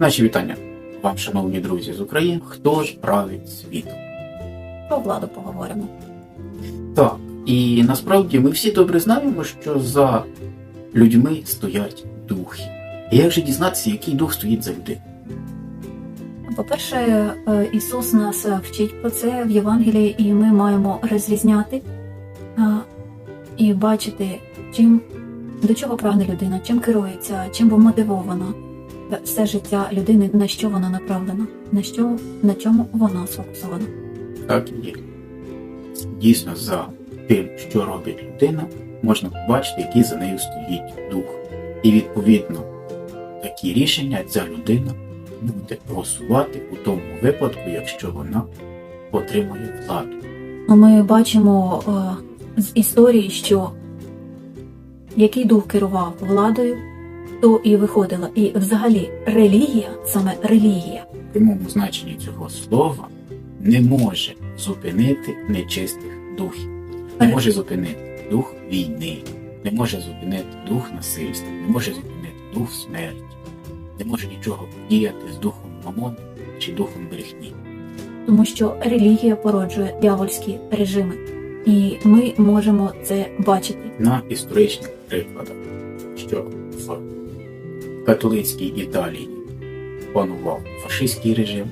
Наші вітання вам, шановні друзі з України. Хто ж править світом? Про владу поговоримо. Так, і насправді ми всі добре знаємо, що за людьми стоять духи. І як же дізнатися, який дух стоїть за людиною? По-перше, е, Ісус нас вчить про це в Євангелії, і ми маємо розрізняти е, і бачити, чим до чого прагне людина, чим керується, чим вмотивована все життя людини, на що вона направлена, на що на чому вона сфокусована. Так і є. Дійсно, за тим, що робить людина, можна побачити, який за нею стоїть дух. І відповідно такі рішення ця людина буде просувати у тому випадку, якщо вона отримує владу. Ми бачимо е, з історії, що який дух керував владою, то і виходила. І взагалі релігія, саме релігія, В прямому значенні цього слова не може зупинити нечистих духів, не може зупинити дух війни, не може зупинити дух насильства, не може зупинити дух смерті, не може нічого діяти з духом мамони чи духом брехні. тому що релігія породжує диявольські режими. І ми можемо це бачити. на історичних прикладах, що в католицькій Італії панував фашистський режим,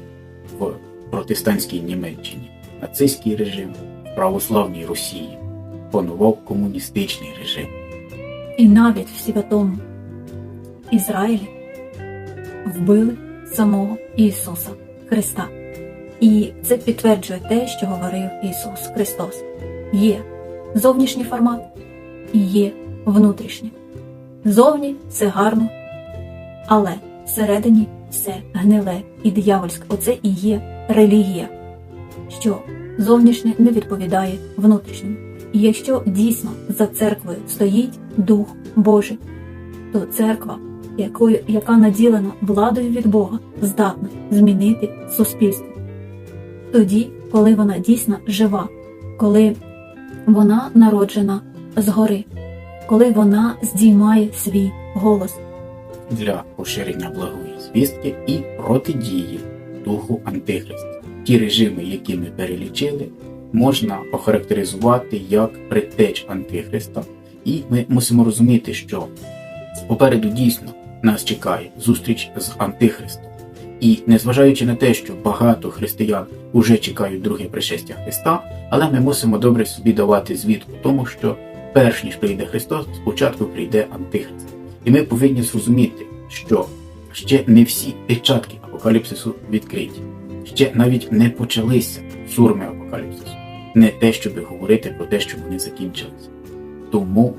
в протестантській Німеччині нацистський режим, в православній Росії панував комуністичний режим. І навіть в святому Ізраїлі вбили самого Ісуса Христа. І це підтверджує те, що говорив Ісус Христос. Є зовнішній формат і є внутрішній. Зовні все гарно, але всередині все гниле і диявольське. Оце і є релігія, що зовнішнє не відповідає внутрішньому. І якщо дійсно за церквою стоїть Дух Божий, то церква, якою, яка наділена владою від Бога, здатна змінити суспільство. Тоді, коли вона дійсно жива, коли вона народжена згори, коли вона здіймає свій голос. для поширення благої звістки і протидії духу Антихриста. Ті режими, які ми перелічили, можна охарактеризувати як предтеч Антихриста, і ми мусимо розуміти, що попереду дійсно нас чекає зустріч з Антихристом. І незважаючи на те, що багато християн уже чекають друге пришестя Христа, але ми мусимо добре собі давати звіт у тому, що перш ніж прийде Христос, спочатку прийде Антихрист. І ми повинні зрозуміти, що ще не всі печатки апокаліпсису відкриті, ще навіть не почалися сурми апокаліпсису, не те, щоб говорити про те, що вони закінчилися. Тому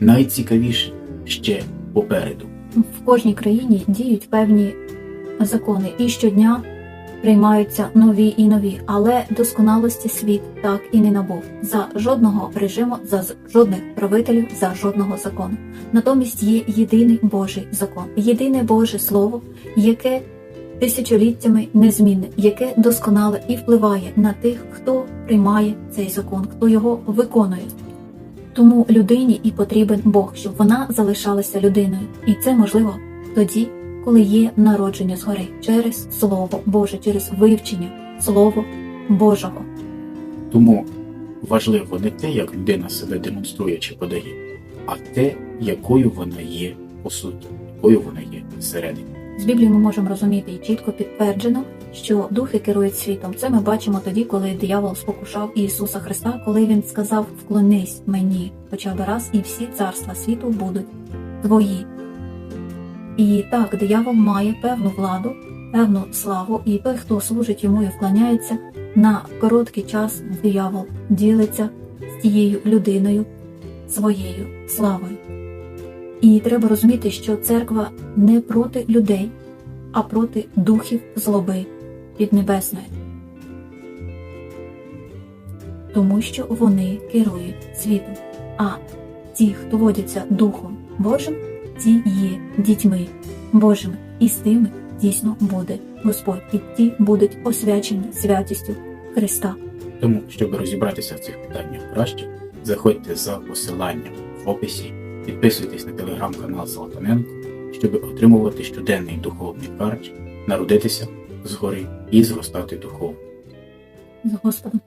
найцікавіше ще попереду. В кожній країні діють певні закони, і щодня приймаються нові і нові, але досконалості світ так і не набув за жодного режиму, за жодних правителів, за жодного закону. Натомість є єдиний Божий закон, єдине Боже Слово, яке тисячоліттями незмінне, яке досконале і впливає на тих, хто приймає цей закон, хто його виконує. Тому людині і потрібен Бог, щоб вона залишалася людиною, і це можливо тоді, коли є народження згори через Слово Боже, через вивчення Слова Божого. Тому важливо не те, як людина себе демонструє чи подає, а те, якою вона є по суті, якою вона є всередині. З Біблії ми можемо розуміти і чітко підтверджено, що духи керують світом. Це ми бачимо тоді, коли диявол спокушав Ісуса Христа, коли він сказав: Вклонись мені хоча б раз, і всі царства світу будуть твої. І так, диявол має певну владу, певну славу, і той, хто служить йому і вклоняється, на короткий час диявол ділиться з тією людиною своєю славою. І треба розуміти, що церква не проти людей, а проти духів злоби піднебесної. Тому що вони керують світом. А ті, хто водяться Духом Божим, ті є дітьми Божими, і з тими дійсно буде Господь, і ті будуть освячені святістю Христа. Тому, щоб розібратися в цих питаннях краще, заходьте за посиланням в описі, підписуйтесь на телеграм-канал Салтаненко, щоб отримувати щоденний духовний харч, народитися згори і зростати духовно. З Господом.